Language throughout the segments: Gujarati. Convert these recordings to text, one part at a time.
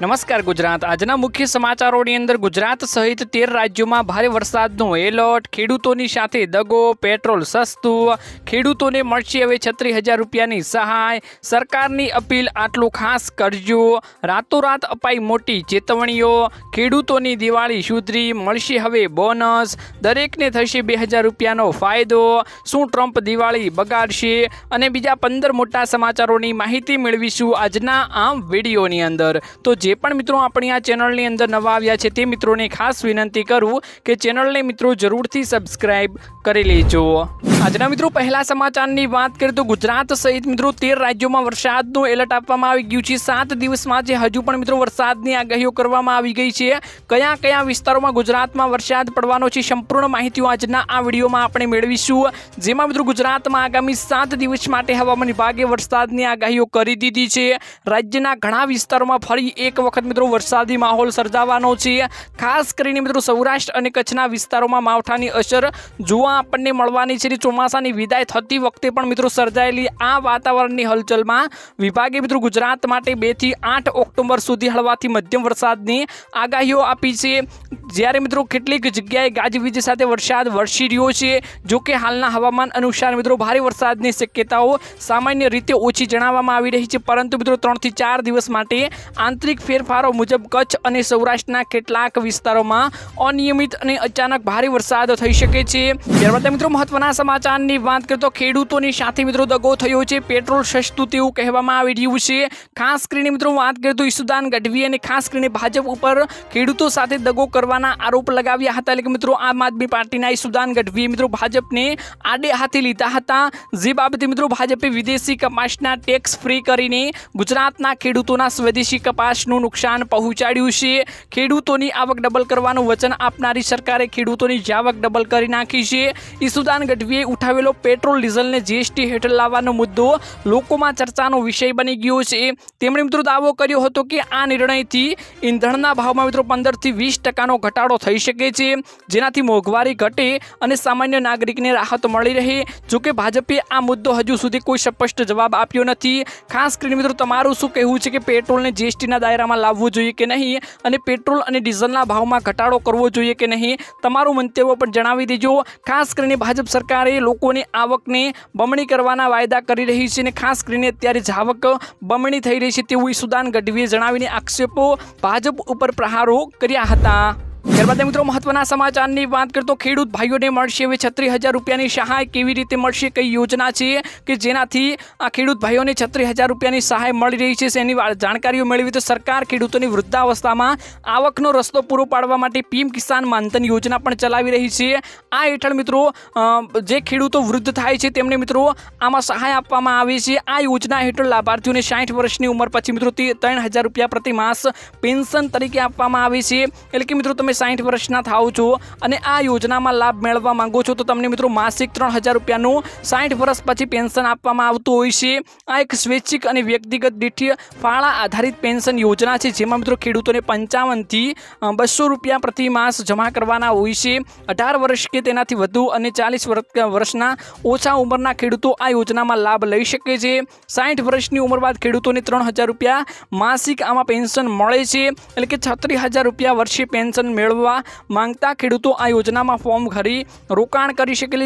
નમસ્કાર ગુજરાત. આજના મુખ્ય સમાચારોની અંદર ગુજરાત સહિત તેર રાજ્યોમાં ભારે વરસાદનું એલર્ટ. ખેડૂતોની સાથે દગો, પેટ્રોલ સસ્તું. ખેડૂતોને મળશે હવે છત્રીસ હજાર રૂપિયાની સહાય. સરકારની અપીલ આટલું ખાસ કરજો. રાતોરાત અપાઈ મોટી ચેતવણીઓ. ખેડૂતોની દિવાળી સુધરી, મળશે હવે બોનસ. દરેકને થશે બે હજાર રૂપિયાનો ફાયદો. શું ટ્રમ્પ દિવાળી બગાડશે? અને બીજા પંદર મોટા સમાચારોની માહિતી મેળવીશું આજના આ વિડીયોની અંદર. તો જે પણ મિત્રો આપણી આ ચેનલની અંદર નવા આવ્યા છે તે મિત્રોને ખાસ વિનંતી કરું કે ચેનલને મિત્રો જરૂરથી સબસ્ક્રાઇબ કરી લેજો. આજના મિત્રો પહેલા સમાચારની વાત કરીએ તો ગુજરાત સહિત મિત્રો તેર રાજ્યોમાં વરસાદનું એલર્ટ આપવામાં આવી ગયું છે. સાત દિવસમાં જે હજુ પણ મિત્રો વરસાદની આગાહીઓ કરવામાં આવી ગઈ છે. કયા કયા વિસ્તારોમાં ગુજરાતમાં વરસાદ પડવાનો છે સંપૂર્ણ માહિતીઓ આજના આ વિડીયોમાં આપણે મેળવીશું. જેમાં મિત્રો ગુજરાતમાં આગામી સાત દિવસ માટે હવામાન વિભાગે વરસાદની આગાહીઓ કરી દીધી છે. રાજ્યના ઘણા વિસ્તારોમાં ફરી એક વખત મિત્રો વરસાદી માહોલ સર્જાવાનો છે. ખાસ કરીને મિત્રો સૌરાષ્ટ્ર અને કચ્છના વિસ્તારોમાં માવઠાની અસર જોવા આપણને મળવાની છે. ચોમાસાની વિદાય થતી વખતે પણ મિત્રો સર્જાયેલી આ વાતાવરણની હલચલમાં વિભાગે મિત્રો ગુજરાત માટે બેથી આઠ ઓક્ટોબર સુધી હળવાથી મધ્યમ વરસાદની આગાહીઓ આપી છે. જ્યારે મિત્રો કેટલીક જગ્યાએ ગાજવીજ સાથે વરસાદ વરસી રહ્યો છે. જો કે હાલના હવામાન અનુસાર મિત્રો ભારે વરસાદની શક્યતાઓ સામાન્ય રીતે ઓછી જણાવવામાં આવી રહી છે. પરંતુ મિત્રો ત્રણથી ચાર દિવસ માટે આંતરિક ફેરફારો મુજબ કચ્છ અને સૌરાષ્ટ્રના કેટલાક વિસ્તારોમાં અનિયમિત અને અચાનક ભારે વરસાદ થઈ શકે છે. ત્યારબાદ મિત્રો મહત્વના સમાચારની વાત કરીએ તો ખેડૂતોની સાથે મિત્રો દગો થયો છે. પેટ્રોલ સસ્તું તેવું કહેવામાં આવી રહ્યું છે. ખાસ કરીને મિત્રો વાત કરીએ તો ઈસુદાન ગઢવી અને ખાસ કરીને ભાજપ ઉપર ખેડૂતો સાથે દગો કરવાના આરોપ લગાવ્યા હતા. એટલે કે મિત્રો આમ આદમી પાર્ટીના ઈસુદાન ગઢવીએ મિત્રો ભાજપને આડે હાથે લીધા હતા. જે બાબતે મિત્રો ભાજપે વિદેશી કપાસના ટેક્સ ફ્રી કરીને ગુજરાતના ખેડૂતોના સ્વદેશી કપાસનું નુકસાન પહોંચાડ્યું છે. ખેડૂતોની આવક ડબલ કરવાનું વચન આપનારી સરકારે ખેડૂતોની આવક ડબલ કરી નાખી છે. ઈસુદાન ગઢવીએ ઉઠાવેલો પેટ્રોલ, ડીઝલને જીએસટી હેઠળ લાવવાનો મુદ્દો લોકોમાં ચર્ચાનો વિષય બની ગયો છે. તેમણે મિત્રો દાવો કર્યો હતો કે આ નિર્ણયથી ઈંધણના ભાવમાં મિત્રો પંદરથી વીસ ટકાનો ઘટાડો થઈ શકે છે, જેનાથી મોંઘવારી ઘટે અને સામાન્ય નાગરિકને રાહત મળી રહે. જોકે ભાજપે આ મુદ્દો હજુ સુધી કોઈ સ્પષ્ટ જવાબ આપ્યો નથી. ખાસ કરીને મિત્રો તમારું શું કહેવું છે કે પેટ્રોલને જીએસટીના દાયરામાં લાવવું જોઈએ કે નહીં? અને પેટ્રોલ અને ડીઝલના ભાવમાં ઘટાડો કરવો જોઈએ કે નહીં? તમારું મંતવ્ય પણ જણાવી દેજો. ખાસ કરીને ભાજપ સરકારે લોકોની આવકને બમણી કરવાના વાયદા કરી રહી છે અને ખાસ કરીને અત્યારે જાવક બમણી થઈ રહી છે તેવું ઈસુદાન ગઢવીએ જણાવીને આક્ષેપો ભાજપ ઉપર પ્રહારો કર્યા હતા. ત્યારબાદ મિત્રો મહત્વના સમાચારની વાત કરતો ખેડૂત ભાઈઓને મળશે હવે છત્રીસ હજાર રૂપિયાની સહાય કેવી રીતે મળશે, કઈ યોજના છે કે જેનાથી આ ખેડૂત ભાઈઓને છત્રીસ હજાર રૂપિયાની સહાય મળી રહી છે તેની જાણકારીઓ મેળવી તો સરકાર ખેડૂતોની વૃદ્ધાવસ્થામાં આવકનો રસ્તો પૂરો પાડવા માટે પીએમ કિસાન માનધન યોજના પણ ચલાવી રહી છે. આ હેઠળ મિત્રો જે ખેડૂતો વૃદ્ધ થાય છે તેમને મિત્રો આમાં સહાય આપવામાં આવે છે. આ યોજના હેઠળ લાભાર્થીઓને સાઠ વર્ષની ઉંમર પછી મિત્રો ત્રણ હજાર રૂપિયા પ્રતિ માસ પેન્શન તરીકે આપવામાં આવે છે. એટલે કે મિત્રો તમે સાઠ વર્ષના થાવ છો અને આ યોજનામાં લાભ મેળવવા માંગો છો, તો તમને મિત્રો માસિક ત્રણ હજાર રૂપિયાનું સાઠ વર્ષ પછી પેન્શન આપવામાં આવતું હોય છે. આ એક સ્વૈચ્છિક અને વ્યક્તિગત દીઠ ફાળા આધારિત પેન્શન યોજના છે, જેમાં મિત્રો ખેડૂતોને પંચાવનથી બસો રૂપિયા પ્રતિ માસ જમા કરવાના હોય છે. અઢાર વર્ષ કે તેનાથી વધુ અને ચાલીસ વર્ષના ઓછા ઉંમરના ખેડૂતો આ યોજનામાં લાભ લઈ શકે છે. સાઠ વર્ષની ઉંમર બાદ ખેડૂતોને ત્રણ હજાર રૂપિયા માસિક આમાં પેન્શન મળે છે, એટલે કે છત્રીસ હજાર રૂપિયા વર્ષે પેન્શન મેળવવા માંગતા ખેડૂતો આ યોજનામાં ફોર્મ ભરી રોકાણ કરી શકે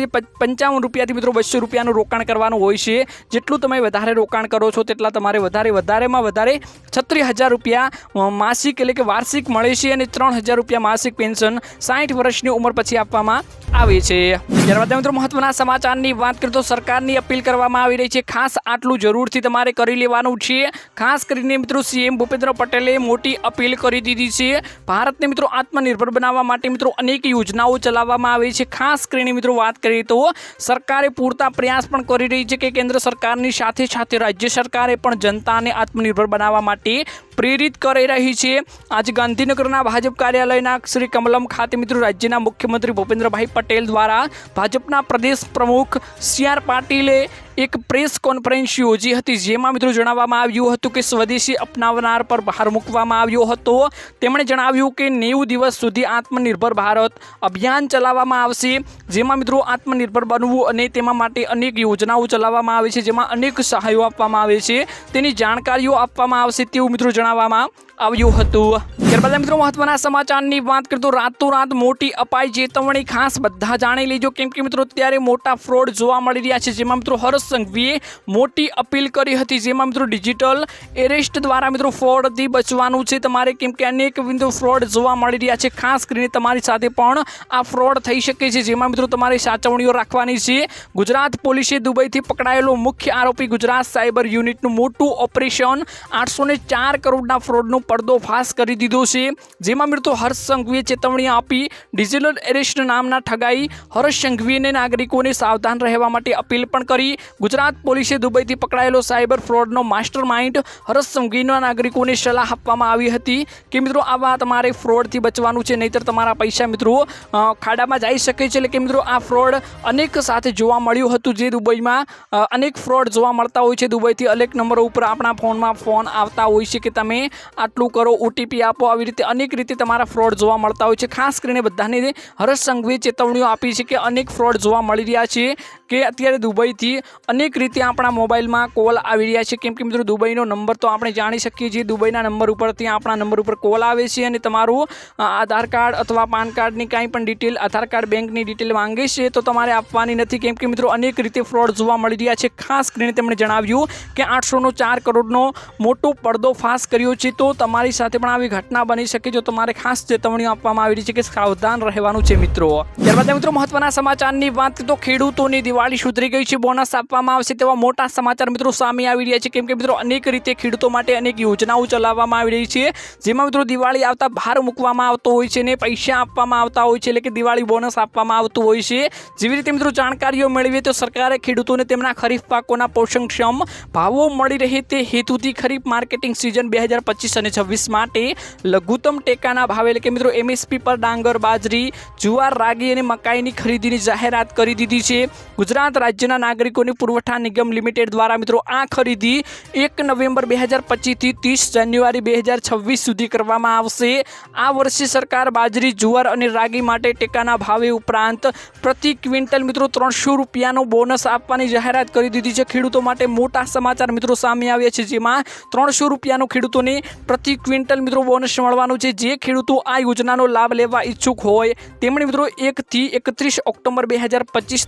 પંચાવન રૂપિયાથી મિત્રો બસો રૂપિયાનું રોકાણ કરવાનું હોય છે. જેટલું તમે વધારે રોકાણ કરો છો તેટલા તમારે વધારે વધારેમાં વધારે છત્રીસ હજાર રૂપિયા માસિક એટલે કે વાર્ષિક મળે છે અને ત્રણ હજાર રૂપિયા માસિક પેન્શન સાઠ વર્ષની ઉંમર પછી આપવામાં આવે છે. ત્યારબાદ મિત્રો મહત્વના સમાચારની વાત કરીએ તો સરકારની અપીલ કરવામાં આવી રહી છે. ખાસ આટલું જરૂરથી તમારે કરી લેવાનું છે. ખાસ કરીને મિત્રો સીએમ ભૂપેન્દ્ર પટેલે મોટી અપીલ કરી દીધી છે. ભારતને મિત્રો આત્મનિર્ભર બનાવવા માટે મિત્રો અનેક યોજનાઓ ચલાવવામાં આવે છે. ખાસ કરીને મિત્રો વાત કરીએ તો સરકારે પૂરતા પ્રયાસ પણ કરી રહી છે કે કેન્દ્ર સરકારની સાથે સાથે રાજ્ય સરકારે પણ જનતાને આત્મનિર્ભર બનાવવા માટે પ્રેરિત કરી રહી છે. આજે ગાંધીનગરના ભાજપ કાર્યાલયના શ્રી કમલમ ખાતે મિત્રો રાજ્યના મુખ્યમંત્રી ભૂપેન્દ્રભાઈ પટેલ દ્વારા ભાજપના પ્રદેશ પ્રમુખ સી આર પાટીલે એક પ્રેસ કોન્ફરન્સ યોજી હતી, જેમાં મિત્રો જણાવવામાં આવ્યું હતું કે સ્વદેશી અપનાવનાર પર ભાર મૂકવામાં આવ્યો હતો. તેમણે જણાવ્યું કે નેવું દિવસ સુધી આત્મનિર્ભર ભારત અભિયાન ચલાવવામાં આવશે, જેમાં મિત્રો આત્મનિર્ભર બનવું અને તેમાં માટે અનેક યોજનાઓ ચલાવવામાં આવે છે, જેમાં અનેક સહાયો આપવામાં આવે છે. તેની જાણકારીઓ આપવામાં આવશે તેવું મિત્રો જણાવવામાં આવ્યું હતું. ત્યારબાદ મિત્રો, મહત્વના સમાચારની વાત કરતો રાતોરાત મોટી અપાઈ ચેતવણી ખાસ બધા જાણી લેજો. કેમ કે મિત્રો, અત્યારે મોટા ફ્રોડ જોવા મળી રહ્યા છે. જેમાં મિત્રો, હર્ષ સંઘવીએ મોટી અપીલ કરી હતી. જેમાં મિત્રો, ડિજિટલ એરેસ્ટ દ્વારા મિત્રો, ફ્રોડથી બચવાનું છે. તમારે કેમ કે અનેક મિત્રો ફ્રોડ જોવા મળી રહ્યા છે. ખાસ કરીને તમારી સાથે પણ આ ફ્રોડ થઈ શકે છે. જેમાં મિત્રો, તમારે સાચવણીઓ રાખવાની છે. ગુજરાત પોલીસે દુબઈથી પકડાયેલો મુખ્ય આરોપી ગુજરાત સાયબર યુનિટનું મોટું ઓપરેશન આઠસો ચાર કરોડના ફ્રોડનો પર્દોફાશ કરી દીધો છે. જેમાં મિત્રો હર્ષ સંઘવીએ ચેતવણી આપી. ડિજિટલ એરેસ્ટ નામના ઠગાઈ હર્ષ સંઘવીને નાગરિકોને સાવધાન રહેવા માટે અપીલ પણ કરી. ગુજરાત પોલીસે દુબઈથી પકડાયેલો સાયબર ફ્રોડનો માસ્ટર માઇન્ડ હર્ષ સંઘવીના નાગરિકોને સલાહ આપવામાં આવી હતી કે, મિત્રો આવા તમારે ફ્રોડથી બચવાનું છે, નહીંતર તમારા પૈસા, મિત્રો ખાડામાં જઈ શકે છે. એટલે કે, મિત્રો, આ ફ્રોડ અનેક સાથે જોવા મળ્યું હતું જે દુબઈમાં. અનેક ફ્રોડ જોવા મળતા હોય છે દુબઈથી. અનેક નંબરો ઉપર આપણા ફોનમાં ફોન આવતા હોય છે કે તમે આટલું કરો ઓટીપી આપો, આવી રીતે અનેક રીતે તમારા ફ્રોડ જોવા મળતા હોય છે. ખાસ કરીને બધાને હર્ષ સંઘવીએ ચેતવણીઓ આપી છે કે અનેક ફ્રોડ જોવા મળી રહ્યા છે કે અત્યારે દુબઈથી અનેક રીતે આપણા મોબાઈલમાં કોલ આવી રહ્યા છે. કેમ કે મિત્રો દુબઈનો નંબર તો આપણે જાણી શકીએ છીએ. દુબઈના નંબર ઉપરથી આપણા નંબર ઉપર કોલ આવે છે અને તમારું આધાર કાર્ડ અથવા પાન કાર્ડની કાંઈ પણ ડિટેલ આધાર કાર્ડ બેંકની ડિટેલ માંગે છે તો તમારે આપવાની નથી. કેમ કે મિત્રો અનેક રીતે ફ્રોડ જોવા મળી રહ્યા છે. ખાસ કરીને તેમણે જણાવ્યું કે આઠસોનો ચાર કરોડનો મોટો પડદો ફાસ કર્યો છે તો તમારી સાથે પણ આવી ઘટના બની શકે જો તમારે ખાસ ચેતવણીઓ આપવામાં આવી રહી છે કે સાવધાન રહેવાનું છે મિત્રો. ત્યારબાદ મિત્રો મહત્વના સમાચારની વાત તો ખેડૂતોની દિવાળી સુધરી ગઈ છે, બોનસ આપવામાં આવશે તેવા મોટા સમાચાર મિત્રો સામે આવી રહ્યા છે. કેમ કે મિત્રો અનેક રીતે ખેડૂતો માટે અનેક યોજનાઓ ચલાવવામાં આવી રહી છે, જેમાં મિત્રો દિવાળી આવતા ભાર મૂકવામાં આવતો હોય છે ને પૈસા આપવામાં આવતા હોય છે, એટલે કે દિવાળી બોનસ આપવામાં આવતું હોય છે. જેવી રીતે મિત્રો જાણકારીઓ મેળવીએ તો સરકારે ખેડૂતોને તેમના ખરીફ પાકોના પોષણક્ષમ ભાવો મળી રહે તે હેતુથી ખરીફ માર્કેટિંગ સિઝન બે અને છવ્વીસ માટે લઘુત્તમ ટેકાના ભાવે એટલે કે મિત્રો એમએસપી પર ડાંગર, બાજરી, જુવાર, રાગી અને મકાઈની ખરીદીની જાહેરાત કરી દીધી છે. ગુજરાત રાજ્યના નાગરિકોની પુરવઠા નિગમ લિમિટેડ દ્વારા મિત્રો આ ખરીદી એક નવેમ્બર બે હજાર પચીસથી ત્રીસ જાન્યુઆરી બે હજાર છવ્વીસ સુધી કરવામાં આવશે. આ વર્ષે સરકાર બાજરી, જુવાર અને રાગી માટે ટેકાના ભાવે ઉપરાંત પ્રતિ ક્વિન્ટલ મિત્રો ત્રણસો રૂપિયાનો બોનસ આપવાની જાહેરાત કરી દીધી છે. ખેડૂતો માટે મોટા સમાચાર મિત્રો સામે આવ્યા છે, જેમાં ત્રણસો રૂપિયાનો ખેડૂતોને પ્રતિ ક્વિન્ટલ મિત્રો બોનસ મળવાનું છે. જે ખેડૂતો આ યોજનાનો લાભ લેવા ઈચ્છુક હોય, તેમણે મિત્રો એકથી એકત્રીસ ઓક્ટોબર બે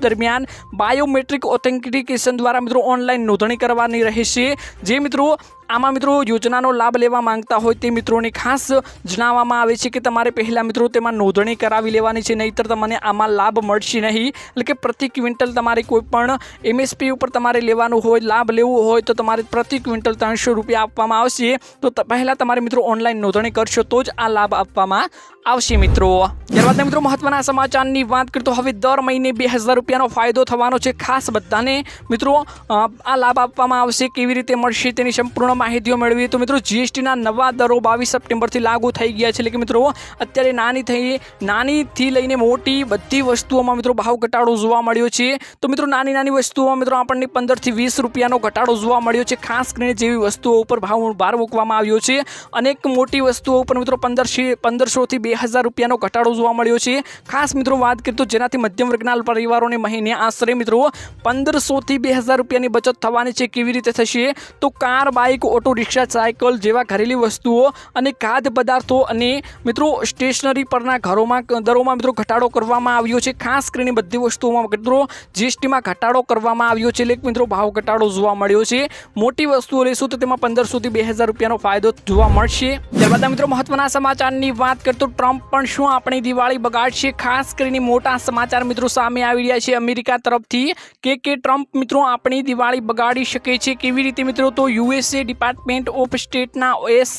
દરમિયાન બાયોમેટ્રિક ઓથેન્ટિકેશન દ્વારા મિત્રો ઓનલાઈન નોંધણી કરવાની રહેશે. જે મિત્રો આમાં મિત્રો યોજનાનો લાભ લેવા માંગતા હોય તે મિત્રોને ખાસ જણાવવામાં આવે છે કે તમારે પહેલાં મિત્રો તેમાં નોંધણી કરાવી લેવાની છે, નહીંતર તમને આમાં લાભ મળશે નહીં. એટલે કે પ્રતિ ક્વિન્ટલ તમારે કોઈ પણ એમએસપી ઉપર તમારે લેવાનું હોય, લાભ લેવો હોય, તો તમારે પ્રતિ ક્વિન્ટલ ત્રણસો રૂપિયા આપવામાં આવશે. તો, પહેલાં તમારે મિત્રો ઓનલાઈન નોંધણી કરશો તો જ આ લાભ આપવામાં આવશે મિત્રો. ત્યારબાદ મિત્રો, મહત્વના સમાચારની વાત કરીએ તો હવે દર મહિને બે હજાર રૂપિયાનો ફાયદો થવાનો છે ખાસ બધાને. મિત્રો આ લાભ આપવામાં આવશે કેવી રીતે મળશે તેની સંપૂર્ણ માહિતીઓ મેળવીએ તો મિત્રો, જીએસટીના નવા દરો બાવીસ સપ્ટેમ્બરથી લાગુ થઈ ગયા છે. એટલે કે મિત્રો, અત્યારે નાની થઈ, નાનીથી લઈને મોટી બધી વસ્તુઓમાં મિત્રો ભાવ ઘટાડો જોવા મળ્યો છે. તો મિત્રો, નાની નાની વસ્તુઓમાં મિત્રો આપણને પંદરથી વીસ રૂપિયાનો ઘટાડો જોવા મળ્યો છે. ખાસ કરીને જેવી વસ્તુઓ ઉપર ભાવ ભાર મૂકવામાં આવ્યો છે. અનેક મોટી વસ્તુઓ ઉપર મિત્રો પંદરથી પંદરસોથી બે હજાર રૂપિયાનો ઘટાડો જોવા મળ્યો છે. ખાસ મિત્રો વાત કરીએ તો જેનાથી મધ્યમ વર્ગના પરિવારોને મહિને આશરે મિત્રો પંદરસોથી બે હજાર રૂપિયાની બચત થવાની છે, કેવી રીતે થશે? તો car, bike, auto, rickshaw, cycle જેવા ઘરેલી વસ્તુઓ અને ખાદ્ય પદાર્થો અને મિત્રો સ્ટેશનરી પરના ઘરોમાં દરોમાં મિત્રો ઘટાડો કરવામાં આવ્યો છે. ખાસ કરીને બધી વસ્તુઓમાં મિત્રો જીએસટીમાં ઘટાડો કરવામાં આવ્યો છે. એટલે મિત્રો ભાવ ઘટાડો જોવા મળ્યો છે. મોટી વસ્તુઓ લઈશું તો તેમાં પંદરસોથી બે હજાર રૂપિયાનો ફાયદો જોવા મળશે. ત્યારબાદ મિત્રો મહત્વના સમાચારની વાત કરતો ટ્રમ્પ પણ શું આપણી દિવાળી બગાડશે? ખાસ કરીને મોટા સમાચાર મિત્રો સામે આવી રહ્યા છે અમેરિકા તરફથી કે કે ટ્રમ્પ મિત્રો આપણી દિવાળી બગાડી શકે છે? કેવી રીતે મિત્રો? તો યુએસએ ડિપાર્ટમેન્ટ ઓફ સ્ટેટના એસ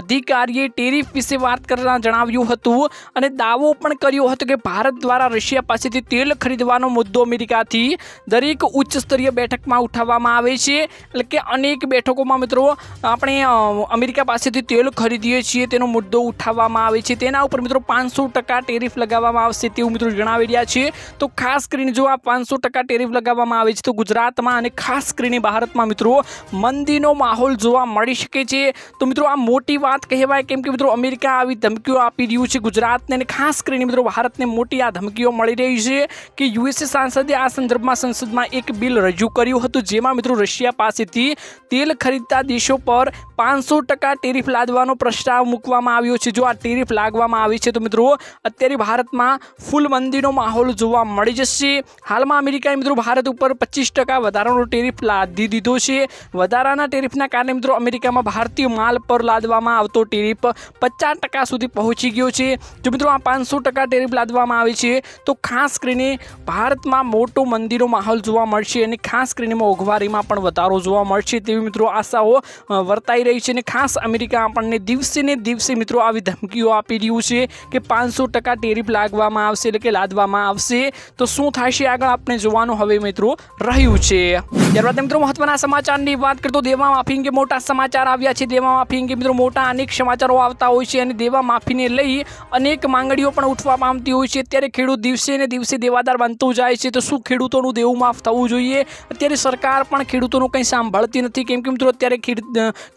અધિકારીએ ટેરિફ વિશે વાત કરતા જણાવ્યું હતું અને દાવો પણ કર્યો હતો કે ભારત દ્વારા રશિયા પાસેથી તેલ ખરીદવાનો મુદ્દો અમેરિકાથી દરેક ઉચ્ચ સ્તરીય બેઠકમાં ઉઠાવવામાં આવે છે. એટલે કે અનેક બેઠકોમાં મિત્રો આપણે અમેરિકા પાસેથી તેલ ખરીદીએ છીએ, તેનો મુદ્દો ઉઠાવવામાં આવે છે. તેના ઉપર મિત્રો પાંચસો ટકા ટેરિફ લગાવવામાં આવશે તેવું મિત્રો જણાવી રહ્યા છે તો ખાસ કરીને જો આ પાંચસો ટકા ટેરિફ લગાવવામાં આવે છે તો ગુજરાતમાં અને ખાસ કરીને ભારતમાં મિત્રો મંદીનો માહોલ જોવા મળી શકે છે. તો મિત્રો આ મોટી વાત કહેવાય કેમ કે મિત્રો અમેરિકા આવી ધમકીઓ આપી રહ્યું છે ગુજરાતને અને ખાસ કરીને મિત્રો ભારતને મોટી આ ધમકીઓ મળી રહી છે કે યુએસએ સાંસદે આ સંદર્ભમાં સંસદમાં એક બિલ રજૂ કર્યું હતું જેમાં મિત્રો રશિયા પાસેથી તેલ ખરીદતા દેશો પર પાંચસો ટકા ટેરિફ લાદવાનો પ્રસ્તાવ મૂકવામાં આવ્યો છે. જો આ ટેરિફ લાગવામાં આવી છે. તો મિત્રો, અત્યારે ભારતમાં ફૂલ મંદીનો માહોલ જોવા મળી જશે. હાલમાં અમેરિકાએ મિત્રો ભારત ઉપર પચીસ ટકા વધારાનો ટેરિફ લાદી દીધો છે. વધારાના ટેરિફના કારણે મિત્રો અમેરિકામાં ભારતીય માલ પર લાદવામાં આવતો ટેરિફ પચાસ ટકા સુધી પહોંચી ગયો છે. જો મિત્રો આ પાંચસો ટકા ટેરિફ લાદવામાં આવે છે, તો ખાસ કરીને ભારતમાં મોટો મંદીનો માહોલ જોવા મળશે અને ખાસ કરીને મોંઘવારીમાં પણ વધારો જોવા મળશે તેવી મિત્રો આશાઓ વર્તાઈ રહી છે. અને ખાસ અમેરિકા આપણને દિવસે ને દિવસે મિત્રો આવી ધમકીઓ આપી રહ્યું છે કે પાંચસો ટકા ટેરિફ લાગવામાં આવશે એટલે કે લાદવામાં આવશે. તો શું થશે આગળ આપણે જોવાનું હવે મિત્રો રહ્યું છે. ત્યારબાદ મિત્રો મહત્વના સમાચારની વાત કરતો દેવા માફી અંગે મોટા સમાચાર આવ્યા છે. દેવા માફી અંગે મિત્રો મોટા અનેક સમાચારો આવતા હોય છે અને દેવા માફીને લઈ અનેક માંગણીઓ પણ ઉઠવા પામતી હોય છે. અત્યારે ખેડૂત દિવસે ને દિવસે દેવાદાર બનતો જાય છે. તો શું ખેડૂતોનું દેવું માફ થવું જોઈએ? અત્યારે સરકાર પણ ખેડૂતોનું કંઈ સાંભળતી નથી. કેમ કે મિત્રો અત્યારે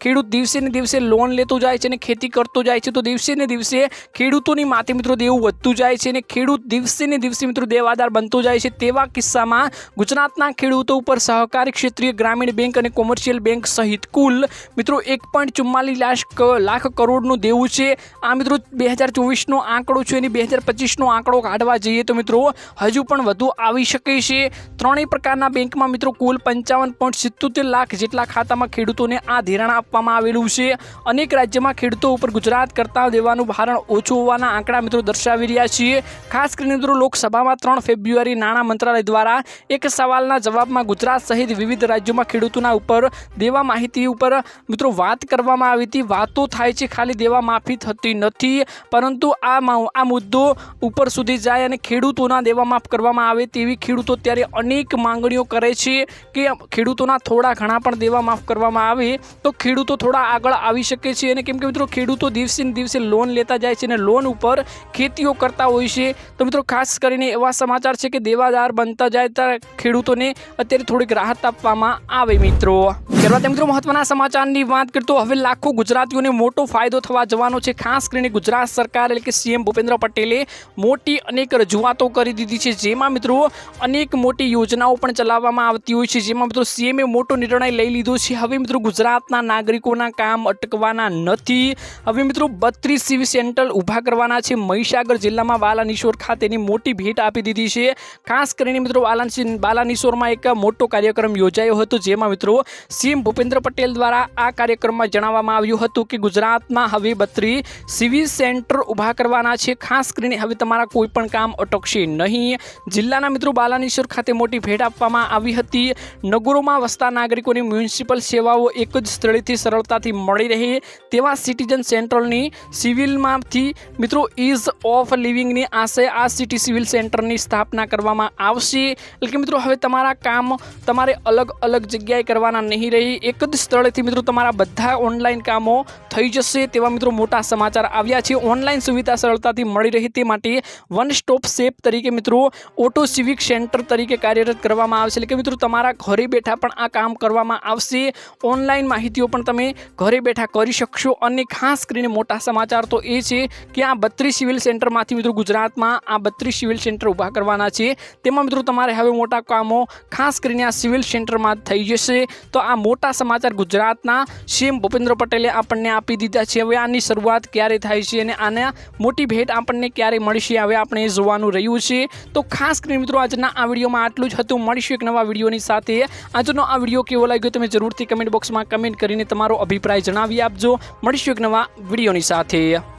ખેડૂત દિવસે ને દિવસે લોન લેતો જાય છે અને ખેતી કરતો જાય છે. તો દિવસે ને દિવસે ખેડૂતોની માથે મિત્રો દેવું વધતું જાય છે અને ખેડૂત દિવસે ને દિવસે મિત્રો દેવાદાર બનતો જાય છે તેવા કિસ્સામાં ગુજરાતના ખેડૂતો ઉપર સહકારી ક્ષેત્રીય ગ્રામીણ બેંક અને કોમર્શિયલ બેંક સહિત કુલ મિત્રો એક પોઈન્ટ ચુમ્માલીસ લાખ લાખ કરોડનું દેવું છે. આ મિત્રો બે હજાર ચોવીસનો આંકડો છે અને બે હજાર પચીસનો આંકડો કાઢવા જઈએ તો મિત્રો હજુ પણ વધુ આવી શકે છે. ત્રણેય પ્રકારના બેંકમાં મિત્રો કુલ પંચાવન પોઈન્ટ સિત્તોતેર લાખ જેટલા ખાતામાં ખેડૂતોને આ ધિરાણ આપવામાં આવેલું છે. અનેક રાજ્યમાં ખેડૂતો ઉપર ગુજરાત કરતાં દેવાનું ભારણ ઓછું હોવાના આંકડા મિત્રો દર્શાવી રહ્યા છીએ. ખાસ કરીને મિત્રો લોકસભામાં ત્રણ ફેબ્રુઆરી નાણાં મંત્રાલય દ્વારા એક સવાલના જવાબમાં ગુજરાત સહિત વિવિધ રાજ્યોમાં ખેડૂતોના ઉપર દેવા માહિતી ઉપર મિત્રો વાત કરવામાં આવી હતી. વાતો થાય છે, ખાલી દેવા માફી થતી નથી, પરંતુ આ આ મુદ્દો ઉપર સુધી જાય અને ખેડૂતોના દેવા માફ કરવામાં આવે તેવી ખેડૂતો ત્યારે અનેક માંગણીઓ કરે છે કે ખેડૂતોના થોડા ઘણા પણ દેવા માફ કરવામાં આવે તો ખેડૂતો થોડા આગળ આવી શકે છે અને કેમ કે મિત્રો ખેડૂતો દિવસે દિવસે લોન લેતા જાય છે અને લોન ઉપર ખેતીઓ કરતા હોય છે. તો મિત્રો ખાસ કરીને એવા સમાચાર છે કે દેવાદાર બનતા જાય ત્યારે ખેડૂતોને અત્યારે થોડીક રાહત આપવામાં આવે મિત્રો. ત્યારબાદ મિત્રો મહત્વના સમાચારની વાત કરતો હવે લાખો ગુજરાતીઓને મોટો ફાયદો થવા જવાનો છે. ખાસ કરીને ગુજરાત સરકાર એટલે કે સીએમ ભૂપેન્દ્ર પટેલે મોટી અનેક રજૂઆતો કરી દીધી છે. જેમાં મિત્રો અનેક મોટી યોજનાઓ પણ ચલાવવામાં આવતી હોય છે. જેમાં મિત્રો સીએમએ મોટો નિર્ણય લઈ લીધો છે. હવે મિત્રો ગુજરાતના નાગરિકોના કામ અટકવાના નથી. હવે મિત્રો બત્રીસ સીવી સેન્ટર ઊભા કરવાના છે. મહીસાગર જિલ્લામાં બાલાનિશોર ખાતેની મોટી ભેટ આપી દીધી છે. ખાસ કરીને મિત્રો બાલાનિ બાલાનિશોરમાં એક મોટો કાર્યક્રમ યોજાયો હતો, જેમાં મિત્રો સીએમ ભૂપેન્દ્ર પટેલ દ્વારા આ કાર્યક્રમમાં જણાવવામાં આવ્યું હતું કે ગુજરાતમાં હવે બત્રી સિવિલ સેન્ટર ઊભા કરવાના છે. ખાસ કરીને હવે તમારા કોઈ પણ કામ અટકશે નહીં. જિલ્લાના મિત્રો બાલાનિશોર ખાતે મોટી ભેટ આપવામાં આવી હતી. નગરોમાં વસતા નાગરિકોની મ્યુનિસિપલ સેવાઓ એક જ સ્થળેથી સરળતાથી મળી રહે તેવા સિટીઝન સેન્ટ્રલની સિવિલમાંથી મિત્રો ઇઝ ઓફ લિવિંગની આશે આ સિટી સિવિલ સેન્ટરની સ્થાપના કરવામાં આવશે. એટલે કે મિત્રો, હવે તમારા કામ તમારે અલગ અલગ જગ્યાએ કરવાના નહીં રહી. એક જ સ્થળેથી મિત્રો તમારા બધા ઓનલાઈન કામો થઈ જશે તેવા મિત્રો મોટા સમાચાર આવ્યા છે. ઓનલાઈન સુવિધા સરળતાથી મળી રહે તે માટે વન સ્ટોપ શેપ તરીકે મિત્રો ઓટો સિવિક સેન્ટર તરીકે કાર્યરત કરવામાં આવશે. એટલે કે મિત્રો, તમારા ઘરે બેઠા પણ આ કામ કરવામાં આવશે. ઓનલાઈન માહિતીઓ પણ તમે ઘરે બેઠા કરી શકશો. અને ખાસ કરીને મોટા સમાચાર તો એ છે કે આ બત્રીસ સિવિલ સેન્ટરમાંથી મિત્રો ગુજરાતમાં આ બત્રીસ સિવિલ સેન્ટર ઊભા કરવાના છે. તેમાં મિત્રો તમારે હવે મોટા કામો, ખાસ કરીને આ સિવિલ સેન્ટરમાં થઈ જશે. તો આ મોટા સમાચાર ગુજરાતના, સીએમ ભૂપેન્દ્ર પટેલે આપણને આપી દીધા છે. હવે આની શરૂઆત ક્યારે થાય છે અને આના મોટી ભેટ આપણને ક્યારે મળશે, હવે આપણે જોવાનું રહ્યું છે. તો ખાસ કરીને મિત્રો આજના આ વિડીયોમાં આટલું જ હતું. મળીશું એક નવા વિડીયોની સાથે. આજનો આ વીડિયો કેવો લાગ્યો તમે જરૂરથી કમેન્ટ બોક્સમાં કમેન્ટ કરીને તમારો અભિપ્રાય જણાવી આપજો. મળીશું એક નવા વિડીયોની સાથે.